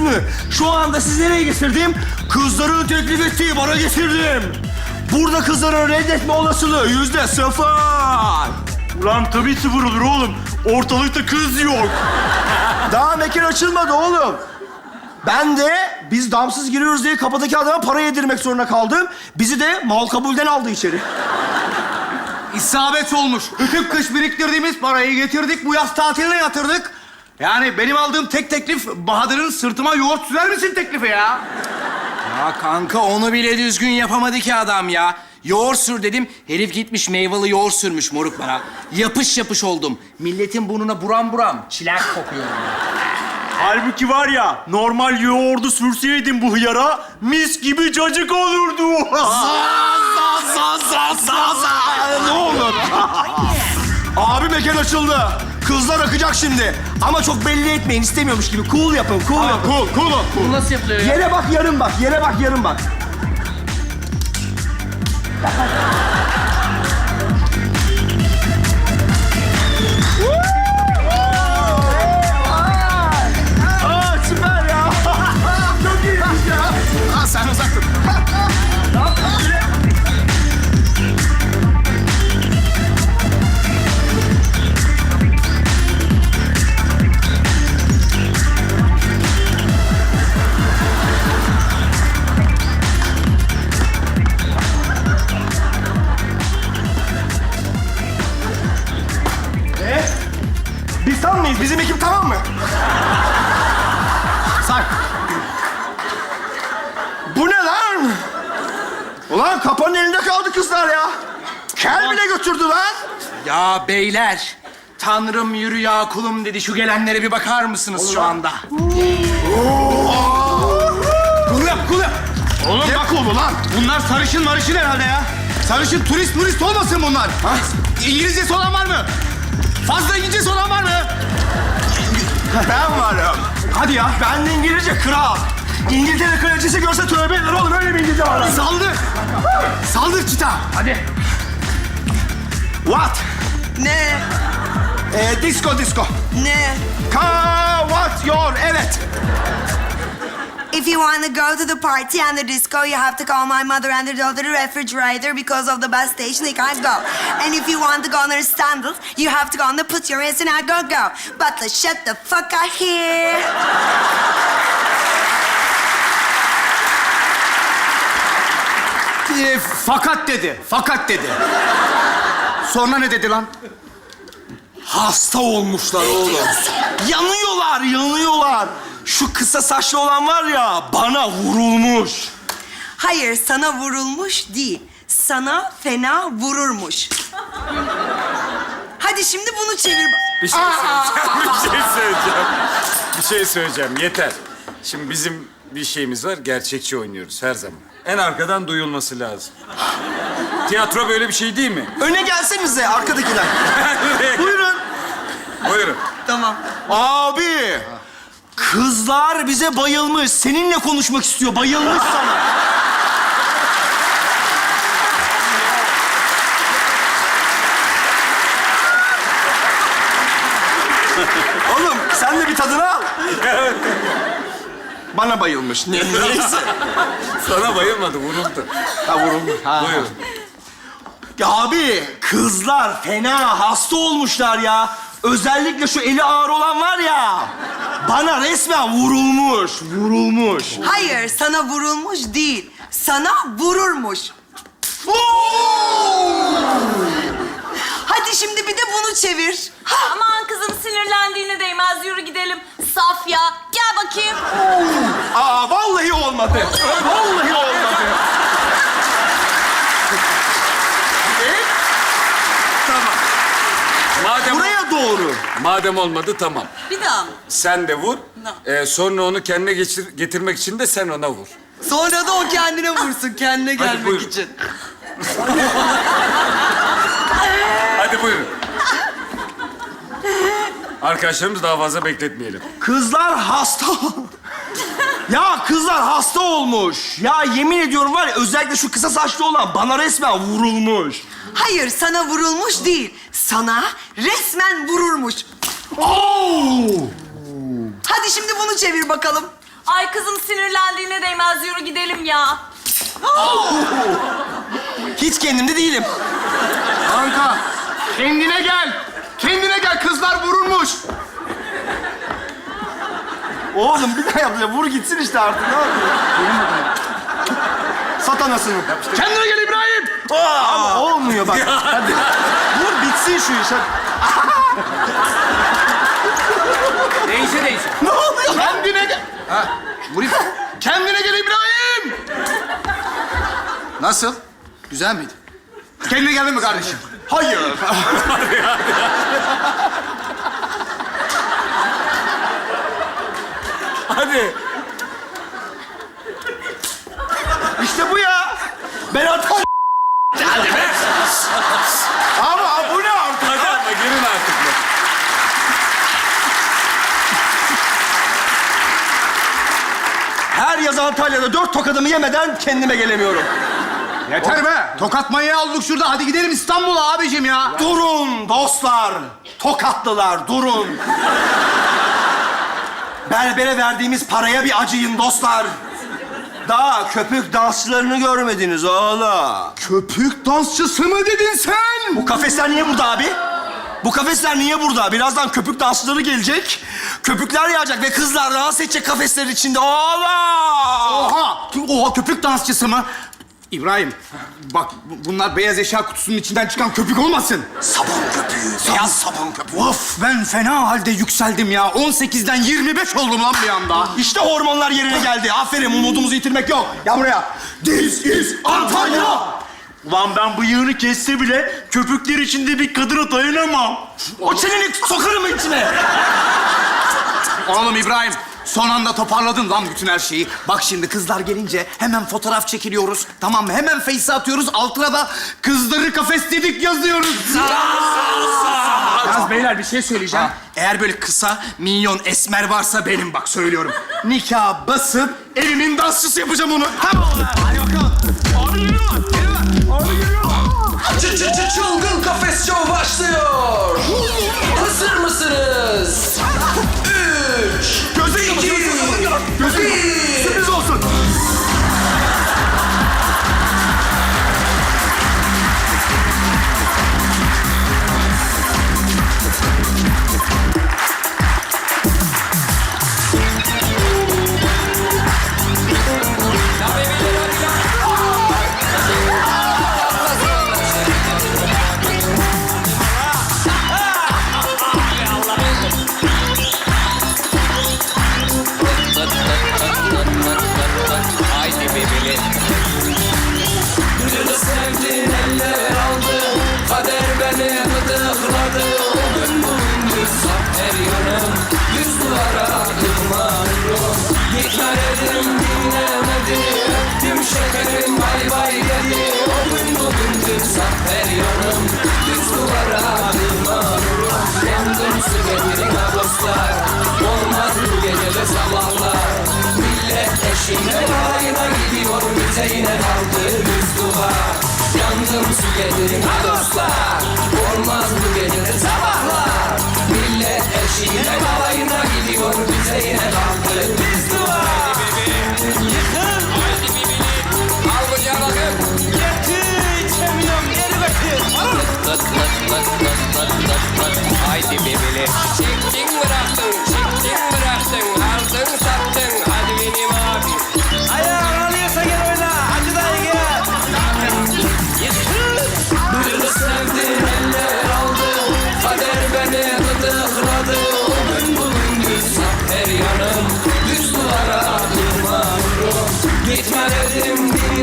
mü? Şu anda sizi nereye getirdim? Kızların teklif ettiği bara getirdim. Burada kızların reddetme olasılığı yüzde sıfır. Ulan tabii sıfır olur oğlum. Ortalıkta kız yok. Daha mekan açılmadı oğlum. Ben de biz damsız giriyoruz diye kapıdaki adama para yedirmek zorunda kaldım. Bizi de mal kabulden aldı içeri. İsabet olmuş. Bütün kış biriktirdiğimiz parayı getirdik, bu yaz tatiline yatırdık. Yani benim aldığım tek teklif Bahadır'ın sırtıma yoğurt sürer misin teklifi ya? Ya kanka onu bile düzgün yapamadı ki adam ya. Yoğurt sür dedim, herif gitmiş meyveli yoğurt sürmüş moruk bana. Yapış yapış oldum. Milletin burnuna buram buram çilek kokuyorum. Halbuki var ya normal yoğurdu sürseydin bu hıyara mis gibi cacık olurdu. ne olur. Abi mekan açıldı. Kızlar akacak şimdi. Ama çok belli etmeyin istemiyormuş gibi. Cool yapın, cool yapın. cool, cool, ol, cool. Bu nasıl yapılıyor ya? Yere bak yarım bak, yere bak yarım bak. Biz tam mıyız? Bizim ekip tamam mı? Say. Bu ne lan? Ulan kapanın elinde kaldı kızlar ya. Kel bile götürdü lan. Ya beyler, Tanrım yürü ya kulum dedi. Şu gelenlere bir bakar mısınız şu anda? Kul yap, kul yap. Oğlum Ne bak, kolu lan? bunlar sarışın marışın herhalde ya. Sarışın turist turist olmasın bunlar. Ha? İngilizcesi olan var mı? Fazla İngilizcesi olan var mı? Ben varım. Hadi ya. Ben de İngilizce kral. İngiltere kraliçesi görse tövbe eder oğlum. Öyle bir İngilizce var. Saldır. Saldır çita. Hadi. What? Ne? Ee, disco disco. Ne? Ka what your evet. If you want to go to the party and the disco, you have to call my mother and go to the refrigerator because of the bus station. You can't go. And if you want to go on the standard, you have to go on the put your hands and I go go. But let's shut the fuck up here. Ee, fakat dedi. Fakat dedi. Sonra ne dedi lan? Hasta olmuşlar oğlum. yanıyorlar, yanıyorlar. Şu kısa saçlı olan var ya, bana vurulmuş. Hayır, sana vurulmuş değil. Sana fena vururmuş. Hadi şimdi bunu çevir. Bir şey söyleyeceğim. Bir şey söyleyeceğim. Bir şey söyleyeceğim. Yeter. Şimdi bizim bir şeyimiz var. Gerçekçi oynuyoruz her zaman. En arkadan duyulması lazım. Tiyatro böyle bir şey değil mi? Öne gelsenize arkadakiler. Buyurun. Buyurun. Tamam. Abi, kızlar bize bayılmış. Seninle konuşmak istiyor, bayılmış sana. Oğlum sen de bir tadını al. Bana bayılmış. Ne, neyse. Sana bayılmadı, vuruldu. Ha vurulmuş. Ha. Buyurun. Ya abi kızlar fena hasta olmuşlar ya. Özellikle şu eli ağır olan var ya. Bana resmen vurulmuş, vurulmuş. Hayır, sana vurulmuş değil. Sana vururmuş. Hadi şimdi bir de bunu çevir. Aman kızım sinirlendiğine değmez. Yürü gidelim. Saf ya. Gel bakayım. Aa vallahi olmadı. Vallahi olmadı. Madem, Buraya doğru. Madem olmadı tamam. Bir daha mı? Sen de vur. Ee, sonra onu kendine geçir- getirmek için de sen ona vur. Sonra da o kendine vursun, kendine gelmek buyurun. için. Hadi buyurun. Arkadaşlarımız daha fazla bekletmeyelim. Kızlar hasta. Ya kızlar hasta olmuş. Ya yemin ediyorum var ya özellikle şu kısa saçlı olan bana resmen vurulmuş. Hayır, sana vurulmuş değil. Sana resmen vururmuş. Oo! Hadi şimdi bunu çevir bakalım. Ay kızım sinirlendiğine değmez yürü gidelim ya. Hiç kendimde değilim. Kanka kendine gel. Kendine gel kızlar vurulmuş. Oğlum bir daha yapacağım. Vur gitsin işte artık. Ne yapayım? Sat anasını. Kendine gel İbrahim. Aa, ama olmuyor bak. Hadi. Vur bitsin şu iş. Hadi. Değişe değişe. Ne oluyor? Kendine gel. Ha, vurayım. Kendine gel İbrahim. Nasıl? Güzel miydi? Kendine geldin mi kardeşim? Hayır. Hadi. İşte bu ya. Ben hata... Hadi be. Ama bu ne artık? Hadi ama girin artık. be. Her yaz Antalya'da dört tokadımı yemeden kendime gelemiyorum. Yeter be. Tokat manyağı olduk şurada. Hadi gidelim İstanbul'a abicim ya. Durun dostlar. Tokatlılar durun. Berbere verdiğimiz paraya bir acıyın dostlar. Daha köpük dansçılarını görmediniz oğlum. Köpük dansçısı mı dedin sen? Bu kafesler niye burada abi? Bu kafesler niye burada? Birazdan köpük dansçıları gelecek. Köpükler yağacak ve kızlar dans edecek kafesler içinde. Oğlum! Oha! Oha köpük dansçısı mı? İbrahim, bak bu- bunlar beyaz eşya kutusunun içinden çıkan köpük olmasın. Sabun köpüğü, beyaz sabun köpüğü. Of ben fena halde yükseldim ya. 18'den 25 oldum lan bir anda. İşte hormonlar yerine geldi. Aferin, umudumuzu yitirmek yok. Gel buraya. This is Antalya. Ulan ben bıyığını kesse bile köpükler içinde bir kadına dayanamam. O çeneni sokarım içine. Oğlum İbrahim, son anda toparladın lan bütün her şeyi. Bak şimdi kızlar gelince hemen fotoğraf çekiliyoruz. Tamam mı? Hemen face'e atıyoruz. Altına da kızları kafesledik yazıyoruz. Yalnız beyler bir şey söyleyeceğim. Eğer böyle kısa, minyon, esmer varsa benim bak söylüyorum. Nikah basıp evimin dansçısı yapacağım onu. Tamam. Hadi bakalım. Abi geliyor. Geliyor. Abi geliyor. Çı çı çı çılgın kafes show başlıyor. Hazır mısınız? Eşine balayına gidiyor bize yine kaldı düz duvar Yandım getirin ha dostlar Olmaz bu gecede sabahlar Millet eşine balayına gidiyor bize yine kaldı düz duvar Yıkıl Al bıçağı bakın Getir içemiyorum geri götür Haydi bebeli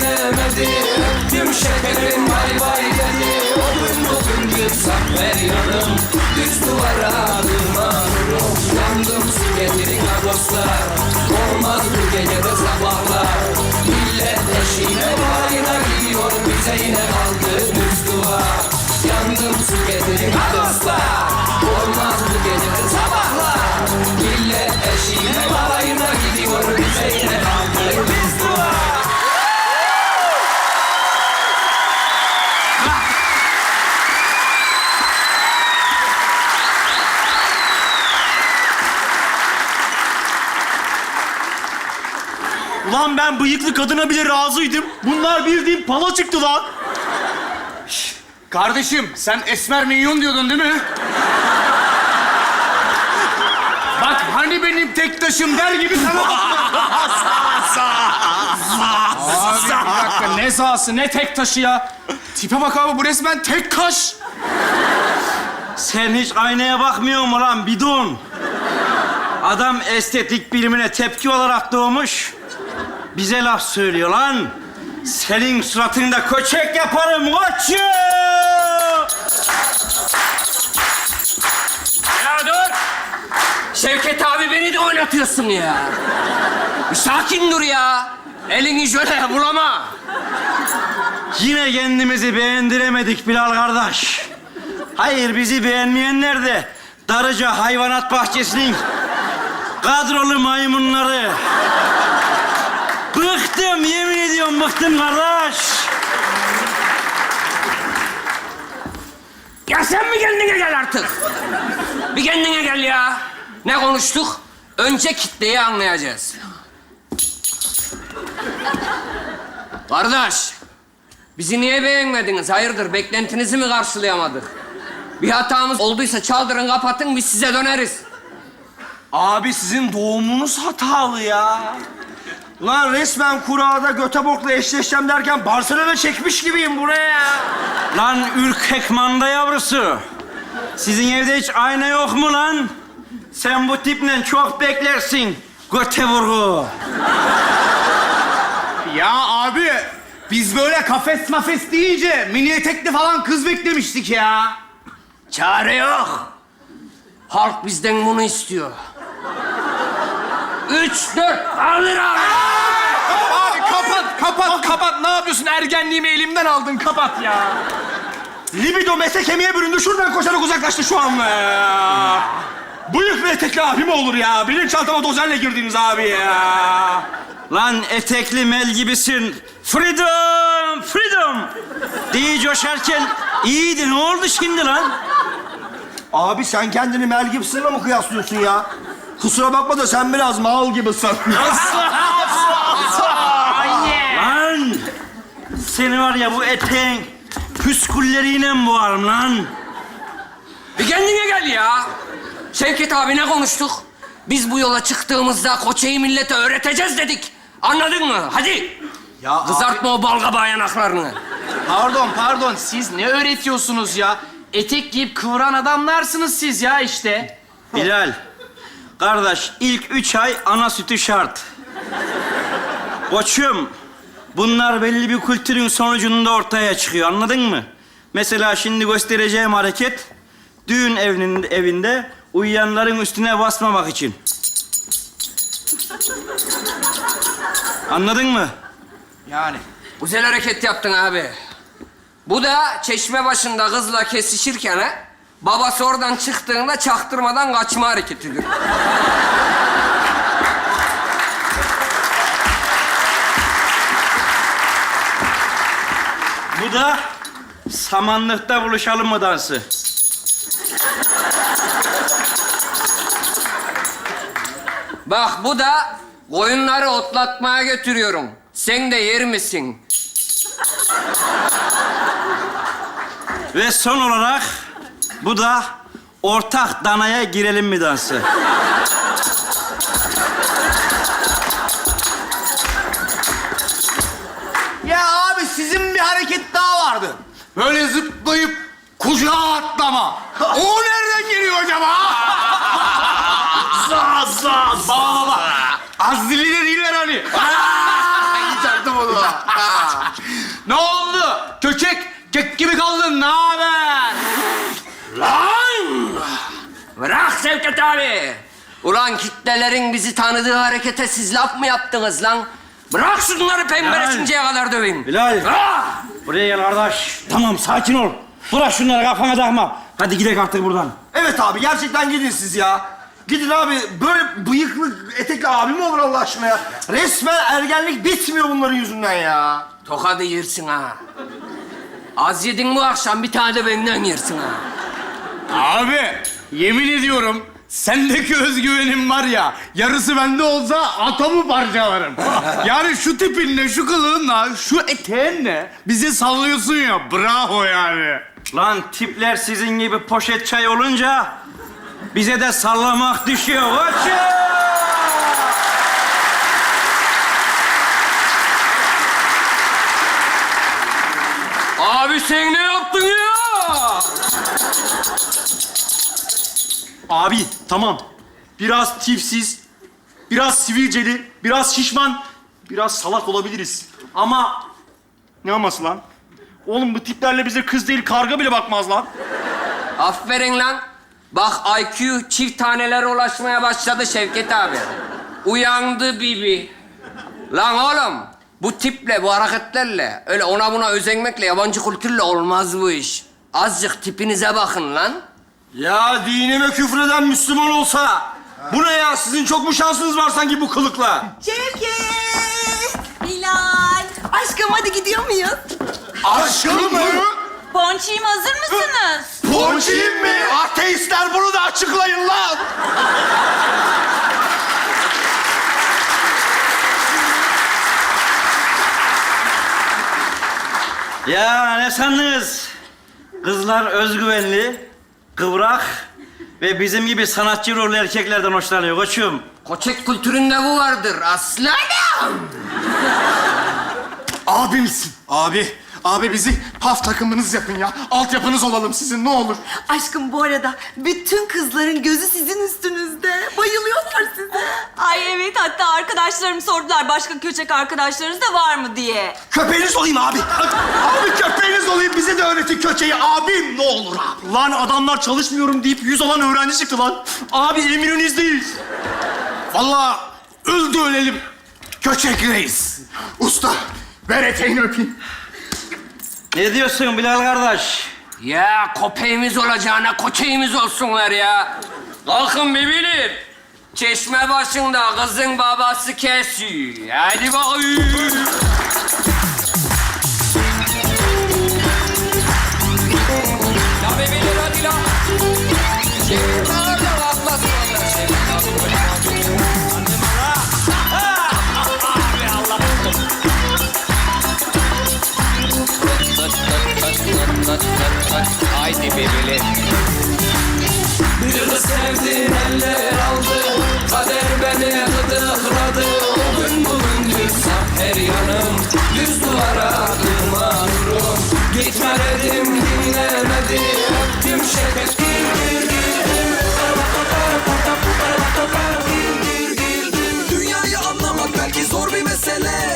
dinlemedi. Öptüm şekerim bay bay dedi. O gün bugündür sap her yanım Düz duvara Lan ben bıyıklı kadına bile razıydım. Bunlar bildiğin pala çıktı lan. Kardeşim sen esmer minyon diyordun değil mi? Bak hani benim tek taşım der gibi sana Abi bir dakika ne sahası ne tek taşı ya. Tipe bak abi bu resmen tek kaş. Sen hiç aynaya bakmıyor mu lan bidon? Adam estetik bilimine tepki olarak doğmuş. Bize laf söylüyor lan. Senin suratında köçek yaparım koçum. Ya dur! Şevket abi beni de oynatıyorsun ya. Bir sakin dur ya. Elini şöyle bulama. Yine kendimizi beğendiremedik Bilal kardeş. Hayır bizi beğenmeyenler de Darıca Hayvanat Bahçesi'nin kadrolu maymunları. Bıktım kardeş. Ya sen mi kendine gel artık? Bir kendine gel ya. Ne konuştuk? Önce kitleyi anlayacağız. Kardeş, bizi niye beğenmediniz? Hayırdır, beklentinizi mi karşılayamadık? Bir hatamız olduysa çaldırın, kapatın, biz size döneriz. Abi sizin doğumunuz hatalı ya. Lan resmen kurada Göteborg'la eşleşeceğim derken Barcelona çekmiş gibiyim buraya. Lan ürkek manda yavrusu. Sizin evde hiç ayna yok mu lan? Sen bu tiple çok beklersin Göteborg'u. Ya abi biz böyle kafes mafes deyince mini etekli falan kız beklemiştik ya. Çare yok. Halk bizden bunu istiyor. Üç, dört, alır abi. Abi kapat kapat kapat. Ne yapıyorsun? Ergenliğimi elimden aldın. Kapat ya. Libido mete kemiğe büründü. Şuradan koşarak uzaklaştı şu an be. Bıyık ve etekli abi mi olur ya? Bilinçaltıma dozerle girdiniz abi ya. Lan etekli Mel gibisin. Freedom, freedom. diye coşarken iyiydi. Ne oldu şimdi lan? Abi sen kendini Mel Gibson'la mı kıyaslıyorsun ya? Kusura bakma da sen biraz mal gibisin. Lan! Seni var ya bu eteğin püskülleriyle mi boğarım lan? Bir kendine gel ya. Şevket abi ne konuştuk? Biz bu yola çıktığımızda koçeyi millete öğreteceğiz dedik. Anladın mı? Hadi. Ya Kızartma o balgaba yanaklarını. Pardon pardon. Siz ne öğretiyorsunuz ya? Etek giyip kıvıran adamlarsınız siz ya işte. Bilal, kardeş ilk üç ay ana sütü şart. Koçum, bunlar belli bir kültürün sonucunda ortaya çıkıyor, anladın mı? Mesela şimdi göstereceğim hareket, düğün evinin evinde uyuyanların üstüne basmamak için. Anladın mı? Yani. Güzel hareket yaptın abi. Bu da çeşme başında kızla kesişirken ha, babası oradan çıktığında çaktırmadan kaçma hareketidir. Bu da samanlıkta buluşalım mı dansı? Bak bu da koyunları otlatmaya götürüyorum. Sen de yer misin? Ve son olarak bu da ortak danaya girelim mi dansı? Ya abi sizin bir hareket daha vardı. Böyle zıplayıp kucağa atlama. O nereden geliyor acaba? Zaz zaz. Baba baba. Az dili de değiller hani. Geçerdim onu. ne oldu? Köçek, kek gibi kaldın. Ne haber? Lan! Bırak Şevket abi. Ulan kitlelerin bizi tanıdığı harekete siz laf mı yaptınız lan? Bırak şunları pembeleşinceye kadar döveyim. Bilal. Ah! Buraya gel kardeş. Tamam sakin ol. Bırak şunları kafana takma. Hadi gidelim artık buradan. evet abi gerçekten gidin siz ya. Gidin abi böyle bıyıklı etekli abi mi olur Allah aşkına ya? Resmen ergenlik bitmiyor bunların yüzünden ya. Tokadı yersin ha. Az yedin bu akşam bir tane de benden yersin ha. Abi yemin ediyorum Sendeki özgüvenim var ya, yarısı bende olsa atomu parçalarım. yani şu tipinle, şu kılığınla, şu eteğinle bizi sallıyorsun ya, bravo yani. Lan tipler sizin gibi poşet çay olunca bize de sallamak düşüyor. Koçum! Abi sen ne yaptın ya? Abi tamam. Biraz tipsiz, biraz sivilceli, biraz şişman, biraz salak olabiliriz. Ama ne aması lan? Oğlum bu tiplerle bize kız değil karga bile bakmaz lan. Aferin lan. Bak IQ çift tanelere ulaşmaya başladı Şevket abi. Uyandı Bibi. Lan oğlum bu tiple, bu hareketlerle, öyle ona buna özenmekle, yabancı kültürle olmaz bu iş. Azıcık tipinize bakın lan. Ya dinime küfreden Müslüman olsa. Bu ne ya? Sizin çok mu şansınız var sanki bu kılıkla? Şevket! Bilal. Aşkım hadi gidiyor muyuz? Aşkım mı? Ponçiğim hazır mısınız? Ponçiyim mi? Ateistler bunu da açıklayın lan. Ya ne sandınız? Kızlar özgüvenli, kıvrak ve bizim gibi sanatçı rolü erkeklerden hoşlanıyor koçum. Koçek kültüründe bu vardır aslanım. Abimsin. Abi, abi bizi paf takımınız yapın ya. Altyapınız olalım sizin ne olur. Aşkım bu arada bütün kızların gözü sizin üstünüzde. Bayılıyorlar size. Ay evet hatta arkadaşlarım sordular başka köçek arkadaşlarınız da var mı diye. Köpeğiniz olayım abi. Abi köpeğiniz olayım. Bize de öğretin köçeği. Abim ne olur abi. Lan adamlar çalışmıyorum deyip yüz alan öğrenci çıktı lan. Abi emrinizdeyiz. Vallahi öldü ölelim. Köçek reis. Usta, ver eteğini öpeyim. Ne diyorsun Bilal kardeş? Ya köpeğimiz olacağına koçeğimiz olsunlar ya. Kalkın bebeğim. Çeşme başında kızın babası kesiyor. Hadi bakayım. Haydi bebeğim. Bir kız sevdim eller aldı. Kader beni gıdıkladı. O gün bugündür sap her yanım. Düz duvara tırmanırım Gitme dedim dinlemedi. Öptüm şefet gir gir Dünyayı anlamak belki zor bir mesele